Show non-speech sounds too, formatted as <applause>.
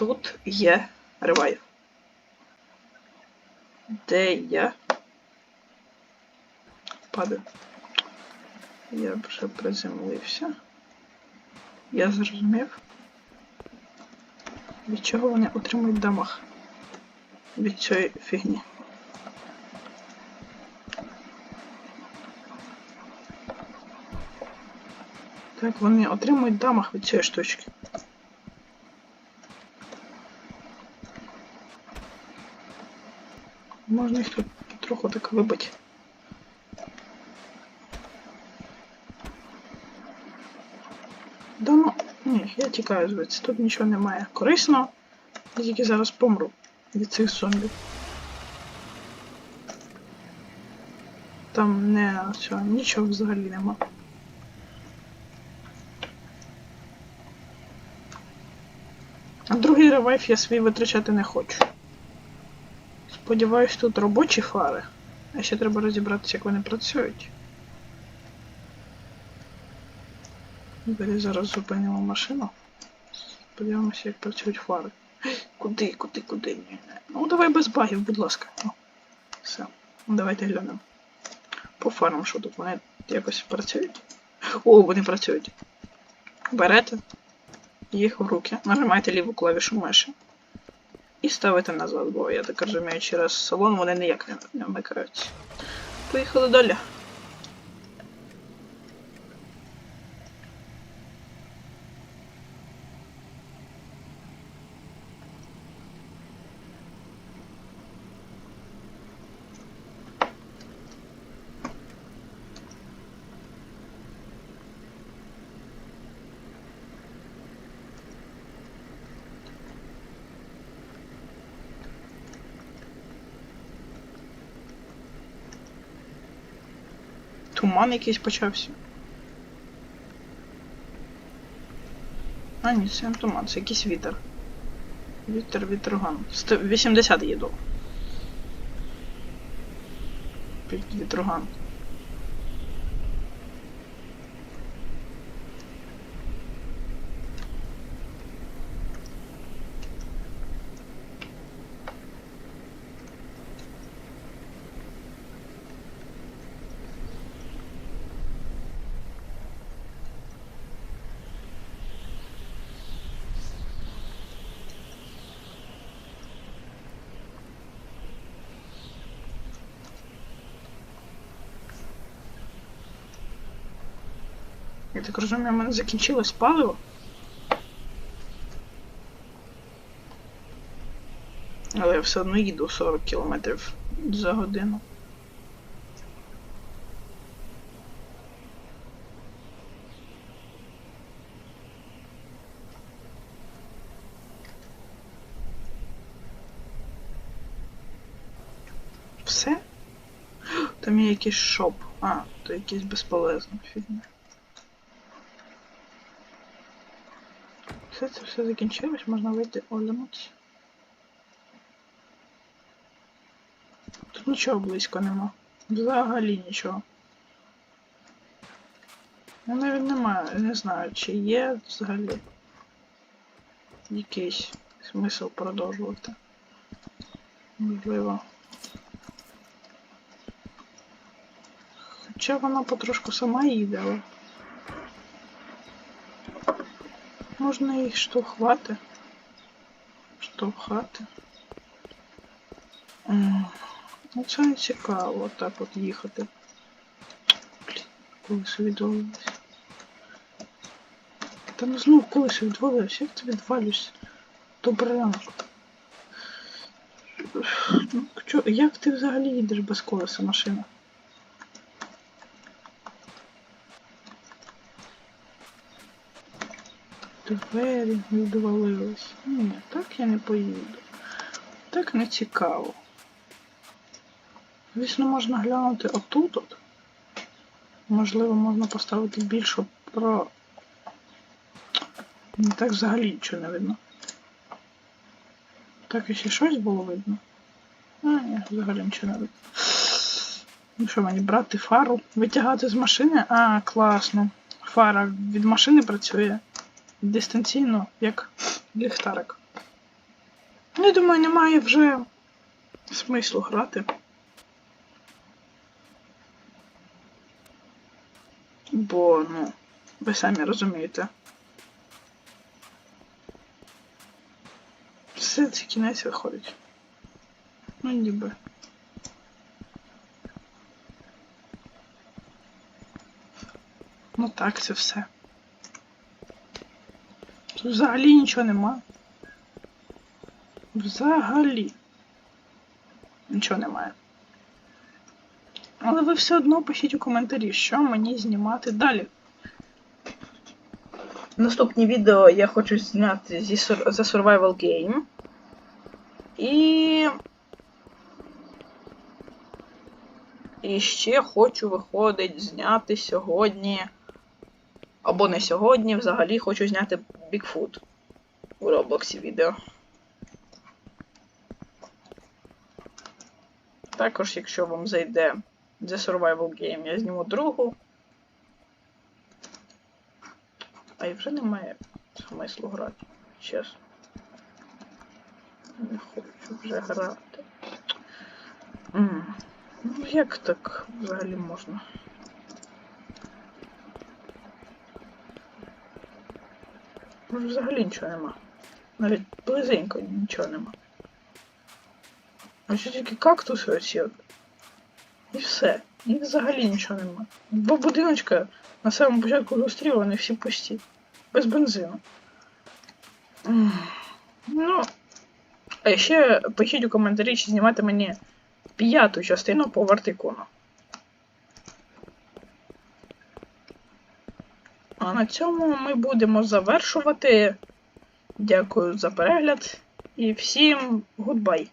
Тут є ревайв. Де я? Падаю. Я вже приземлився. Я зрозумів. Від чого вони отримують дамаг? Від цієї фігні. Так, вони отримують дамаг від цієї штучки. Можна їх тут трохи так вибити. Да ну, ні, я тікаю звідси, тут нічого немає. Корисно, я тільки зараз помру від цих зомбів. Там не цього, нічого взагалі нема. А другий ревайф я свій витрачати не хочу. Сподіваюсь, тут робочі фари. А ще треба розібратися, як вони працюють. Далі зараз зупинимо машину. Подивимося, як працюють фари. Куди, куди, куди? Ні, ні. Ну давай без багів, будь ласка. О, все. Ну, давайте глянемо. По фарам, що тут вони якось працюють. О, вони працюють. Берете їх в руки, нажимаєте ліву клавішу миші. І ставити назад, бо я так розумію, через салон вони ніяк не, вмикаються. Поїхали далі. Туман якийсь почався. А, ні, це не туман, це якийсь вітер. Вітер, вітроган. Сто- 80 їду. Під вітроган. Я так розумію, в мене закінчилось паливо. Але я все одно їду 40 км за годину. Все? <gasps> Там є якийсь шоп. А, то якийсь безполезний фігня. Все це все закінчилось, можна вийти оглянутися. Тут нічого близько нема. Взагалі нічого. Ну навіть немає, не знаю, чи є взагалі якийсь смисл продовжувати. Можливо. Хоча вона потрошку сама їде, але. Можна їх штовхати. Штовхати. М, Ну це не цікаво, так от їхати. Колесо відвалилось. Та ну знов колесо відвалилось, як ти відвалюєшся? Добрий ранок. Ну, чо- як ти взагалі їдеш без колеса машина? Двері відвалились. Ні, так я не поїду. Так не цікаво. Звісно, можна глянути отут. От. Можливо, можна поставити більшу про. Не так взагалі нічого не видно. Так ще щось було видно. А, ні, взагалі нічого не видно. Ну що мені брати фару? Витягати з машини? А, класно. Фара від машини працює дистанційно, як ліхтарик. Ну, Я думаю, немає вже смислу грати. Бо, ну, ви самі розумієте. Все це кінець виходить. Ну, ніби. Ну так, це все. Тут взагалі нічого нема. Взагалі. Нічого немає. Але ви все одно пишіть у коментарі, що мені знімати далі. Наступні відео я хочу зняти зі за Survival Game. І. І ще хочу виходить зняти сьогодні. Або не сьогодні, взагалі хочу зняти Bigfoot у Роблоксі відео. Також, якщо вам зайде The Survival Game, я зніму другу. А і вже немає смислу грати, чесно. Не хочу вже грати. Ну як так взагалі можна? Може взагалі нічого нема. Навіть близенько нічого нема. А ще тільки кактуси оці от. І все. І взагалі нічого нема. Два будиночка на самому початку зустрів, вони всі пусті. Без бензину. Ну. А ще пишіть у коментарі, чи знімати мені п'яту частину по Вартикону. А на цьому ми будемо завершувати. Дякую за перегляд і всім гудбай!